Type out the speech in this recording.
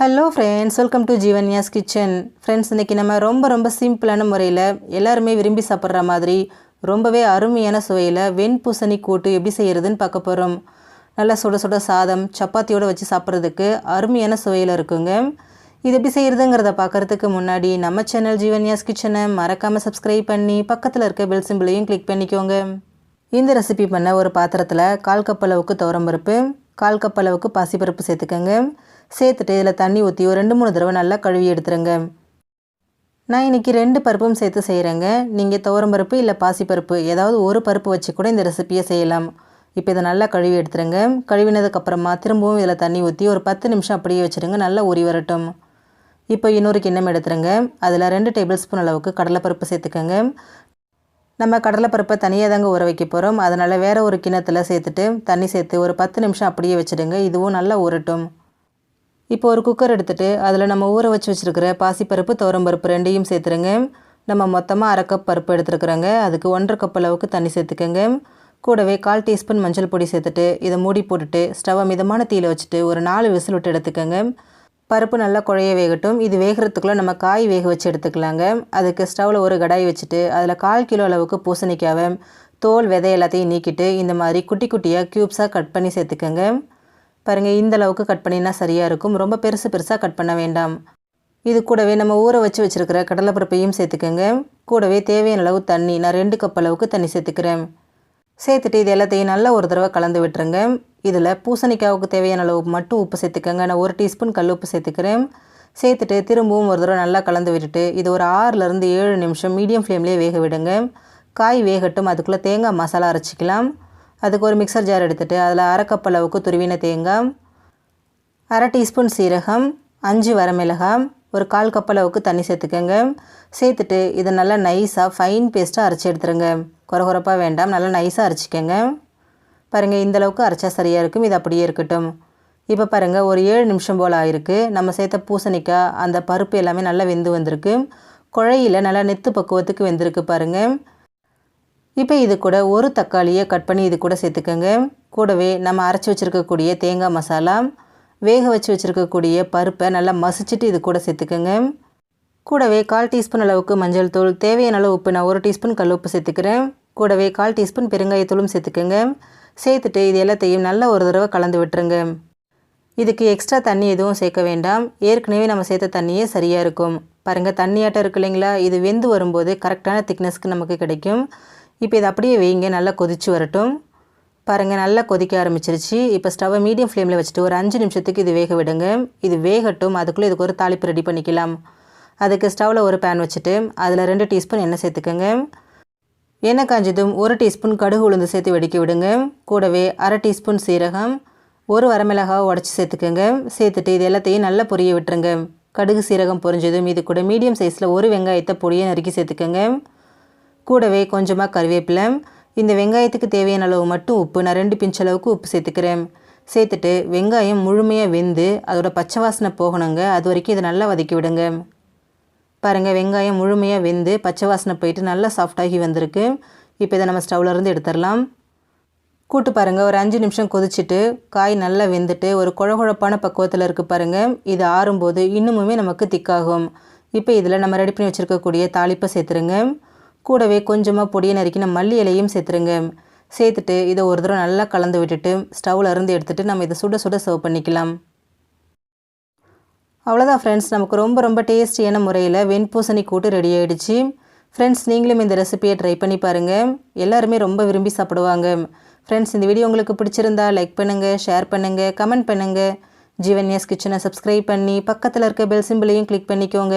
Hello friends welcome to Jeevanya's kitchen friends இன்றைக்கி நம்ம ரொம்ப ரொம்ப சிம்பிளான முறையில் எல்லாருமே விரும்பி சாப்பிட்ற மாதிரி ரொம்பவே அருமையான சுவையில் வெண்பூசணி கூட்டு எப்படி செய்கிறதுன்னு பார்க்க போகிறோம் நல்லா சுட சுட சாதம் சப்பாத்தியோடு வச்சு சாப்பிட்றதுக்கு அருமையான சுவையில் இருக்குங்க. இது எப்படி செய்கிறதுங்கிறத பார்க்குறதுக்கு முன்னாடி நம்ம சேனல் ஜீவன்யாஸ் கிச்சனை மறக்காமல் சப்ஸ்கிரைப் பண்ணி பக்கத்தில் இருக்க பெல் சிம்பிளையும் கிளிக் பண்ணிக்கோங்க. இந்த ரெசிபி பண்ண ஒரு பாத்திரத்தில் கால் கப் அளவுக்கு துவரம்பருப்பு கால் கப் அளவுக்கு பாசிப்பருப்பு சேர்த்துக்கோங்க. சேர்த்துட்டு இதில் தண்ணி ஊற்றி ஒரு ரெண்டு மூணு தடவை நல்லா கழுவி எடுத்துருங்க. நான் இன்றைக்கி ரெண்டு பருப்பும் சேர்த்து செய்கிறேங்க நீங்கள் துவரம்பருப்பு இல்லை பாசிப்பருப்பு ஏதாவது ஒரு பருப்பு வச்சு கூட இந்த ரெசிப்பியை செய்யலாம். இப்போ இதை நல்லா கழுவி எடுத்துருங்க. கழுவினதுக்கப்புறமா திரும்பவும் இதில் தண்ணி ஊற்றி ஒரு பத்து நிமிஷம் அப்படியே வச்சுருங்க நல்லா உரி வரட்டும். இப்போ இன்னொரு கிண்ணம் எடுத்துருங்க. அதில் ரெண்டு டேபிள் ஸ்பூன் அளவுக்கு கடலைப்பருப்பு சேர்த்துக்கோங்க. நம்ம கடலைப்பருப்பை தனியாக தாங்க ஊற வைக்க போகிறோம் அதனால் வேறு ஒரு கிண்ணத்தில் சேர்த்துட்டு தண்ணி சேர்த்து ஒரு பத்து நிமிஷம் அப்படியே வச்சுடுங்க. இதுவும் நல்லா ஊறட்டும். இப்போ ஒரு குக்கர் எடுத்துகிட்டு அதில் நம்ம ஊற வச்சு வச்சுருக்கிற பாசிப்பருப்பு துவரம்பருப்பு ரெண்டையும் சேர்த்துருங்க. நம்ம மொத்தமாக அரை கப் பருப்பு எடுத்துருக்குறோங்க. அதுக்கு ஒன்றரை கப் அளவுக்கு தண்ணி சேர்த்துக்கோங்க. கூடவே கால் டீஸ்பூன் மஞ்சள் பொடி சேர்த்துட்டு இதை மூடி போட்டுட்டு ஸ்டவ்வை மிதமான தீயில் வச்சுட்டு ஒரு நாலு விசில் விட்டு எடுத்துக்கோங்க. பருப்பு நல்லா குழைய வேகட்டும். இது வேகிறதுக்குள்ளே நம்ம காய் வேக வச்சு எடுத்துக்கலாங்க. அதுக்கு ஸ்டவ்வில் ஒரு கடாய் வச்சுட்டு அதில் கால் கிலோ அளவுக்கு பூசணிக்காவை தோல் விதை எல்லாத்தையும் நீக்கிட்டு இந்த மாதிரி குட்டி குட்டியாக க்யூப்ஸாக கட் பண்ணி சேர்த்துக்கோங்க. பாருங்கள் இந்த அளவுக்கு கட் பண்ணினா சரியாக இருக்கும். ரொம்ப பெருசு பெருசாக கட் பண்ண வேண்டாம். இது கூடவே நம்ம ஊற வச்சு வச்சுருக்கிற கடலைப்பருப்பையும் சேர்த்துக்கோங்க. கூடவே தேவையான அளவு தண்ணி நான் ரெண்டு கப் அளவுக்கு தண்ணி சேர்த்துக்கிறேன். சேர்த்துட்டு இது எல்லாத்தையும் நல்லா ஒரு தடவை கலந்து விட்டுருங்க. இதில் பூசணிக்காவுக்கு தேவையான அளவு மட்டும் உப்பு சேர்த்துக்கோங்க. நான் ஒரு டீஸ்பூன் கல் உப்பு சேர்த்துக்கிறேன். சேர்த்துட்டு திரும்பவும் ஒரு தடவை நல்லா கலந்து விட்டுட்டு இது ஒரு ஆறுலேருந்து ஏழு நிமிஷம் மீடியம் ஃப்ளேம்லேயே வேக விடுங்க. காய் வேகட்டும். அதுக்குள்ளே தேங்காய் மசாலா அரைச்சிக்கலாம். அதுக்கு ஒரு மிக்சர் ஜார் எடுத்துகிட்டு அதில் அரைக்கப் அளவுக்கு துருவின தேங்காய் அரை டீஸ்பூன் சீரகம் அஞ்சு வரமிளகாய் ஒரு கால் கப் அளவுக்கு தண்ணி சேர்த்துக்கோங்க. சேர்த்துட்டு இதை நல்லா நைஸாக ஃபைன் பேஸ்ட்டாக அரைச்சி எடுத்துருங்க. குறகுறப்பாக வேண்டாம் நல்லா நைஸாக அரைச்சிக்கோங்க. பாருங்கள் இந்தளவுக்கு அரைச்சா சரியாக இருக்கும் இது அப்படியே இருக்கட்டும். இப்போ பாருங்கள் ஒரு ஏழு நிமிஷம் போல் ஆகிருக்கு நம்ம சேர்த்த பூசணிக்காய் அந்த பருப்பு எல்லாமே நல்லா வெந்து வந்திருக்கு. குழையில் நல்லா நெத்து பக்குவத்துக்கு வெந்திருக்கு பாருங்கள் இப்போ இது கூட ஒரு தக்காளியை கட் பண்ணி இது கூட சேர்த்துக்கோங்க. கூடவே நம்ம அரைச்சி வச்சுருக்கக்கூடிய தேங்காய் மசாலா வேக வச்சு வச்சுருக்கக்கூடிய பருப்பை நல்லா மசிச்சுட்டு இது கூட சேர்த்துக்கோங்க. கூடவே கால் டீஸ்பூன் அளவுக்கு மஞ்சள் தூள் தேவையான அளவு உப்பு நான் ஒரு டீஸ்பூன் கல் உப்பு சேர்த்துக்கிறேன். கூடவே கால் டீஸ்பூன் பெருங்காயத்தூளும் சேர்த்துக்கோங்க. சேர்த்துட்டு இது எல்லாத்தையும் நல்லா ஒரு தடவை கலந்து விட்டுருங்க. இதுக்கு எக்ஸ்ட்ரா தண்ணி எதுவும் சேர்க்க வேண்டாம். ஏற்கனவே நம்ம சேர்த்த தண்ணியே சரியாக இருக்கும். பாருங்கள் தண்ணியாட்டம் இருக்கு இல்லைங்களா? இது வெந்து வரும்போது கரெக்டான திக்னஸ்க்கு நமக்கு கிடைக்கும். இப்போ இதை அப்படியே வைங்க நல்லா கொதிச்சு வரட்டும். பாருங்கள் நல்லா கொதிக்க ஆரம்பிச்சிருச்சு. இப்போ ஸ்டவ்வை மீடியம் ஃப்ளேமில் வச்சுட்டு ஒரு அஞ்சு நிமிஷத்துக்கு இது வேக விடுங்க. இது வேகட்டும் அதுக்குள்ளே இதுக்கு ஒரு தாளிப்பு ரெடி பண்ணிக்கலாம். அதுக்கு ஸ்டவ்வில் ஒரு பேன் வச்சுட்டு அதில் ரெண்டு டீஸ்பூன் எண்ணெய் சேர்த்துக்கோங்க. எண்ணெய் காஞ்சதும் ஒரு டீஸ்பூன் கடுகு உளுந்து சேர்த்து வெடிக்க விடுங்க. கூடவே அரை டீஸ்பூன் சீரகம் ஒரு வரமிளகாவை உடச்சி சேர்த்துக்கோங்க. சேர்த்துட்டு இது எல்லாத்தையும் நல்லா பொரிய விட்டுருங்க. கடுகு சீரகம் பொரிஞ்சதும் இது கூட மீடியம் சைஸில் ஒரு வெங்காயத்தை பொடியை நறுக்கி சேர்த்துக்கோங்க. கூடவே கொஞ்சமாக கருவேப்பிலை இந்த வெங்காயத்துக்கு தேவையான அளவு மட்டும் உப்பு. நான் ரெண்டு பிஞ்ச் அளவுக்கு உப்பு சேர்த்துக்கிறேன். சேர்த்துட்டு வெங்காயம் முழுமையாக வெந்து அதோட பச்சை வாசனை போகணுங்க. அது வரைக்கும் இதை நல்லா வதக்கி விடுங்க. பாருங்கள் வெங்காயம் முழுமையாக வெந்து பச்சை வாசனை போயிட்டு நல்லா சாஃப்டாகி வந்திருக்கு. இப்போ இதை நம்ம ஸ்டவ்லேருந்து எடுத்துடலாம். கூட்டு பாருங்கள் ஒரு அஞ்சு நிமிஷம் கொதிச்சுட்டு காய் நல்லா வெந்துட்டு ஒரு குழகுழப்பான பக்குவத்தில் இருக்குது பாருங்கள் இது ஆறும்போது இன்னுமுமே நமக்கு திக்காகும் இப்போ இதில் நம்ம ரெடி பண்ணி வச்சுருக்கக்கூடிய தாளிப்பை சேர்த்துருங்க. கூடவே கொஞ்சமாக பொடியை நறுக்கின மல்லி இலையும் சேர்த்துருங்க. சேர்த்துட்டு இதை ஒரு தடவை நல்லா கலந்து விட்டுட்டு ஸ்டவ்வில் இருந்து எடுத்துகிட்டு நம்ம இதை சுட சுட சர்வ் பண்ணிக்கலாம். அவ்வளோதான் ஃப்ரெண்ட்ஸ் நமக்கு ரொம்ப ரொம்ப டேஸ்டியான முறையில் வெண்பூசணி கூட்டு ரெடி ஆகிடுச்சு ஃப்ரெண்ட்ஸ் நீங்களும் இந்த ரெசிபியை ட்ரை பண்ணி பாருங்கள் எல்லாருமே ரொம்ப விரும்பி சாப்பிடுவாங்க. ஃப்ரெண்ட்ஸ் இந்த வீடியோ உங்களுக்கு பிடிச்சிருந்தா லைக் பண்ணுங்கள் ஷேர் பண்ணுங்கள் கமெண்ட் பண்ணுங்கள் ஜீவன்யாஸ் கிச்சனை சப்ஸ்கிரைப் பண்ணி பக்கத்தில் இருக்க பெல் சிம்பிளையும் கிளிக் பண்ணிக்கோங்க.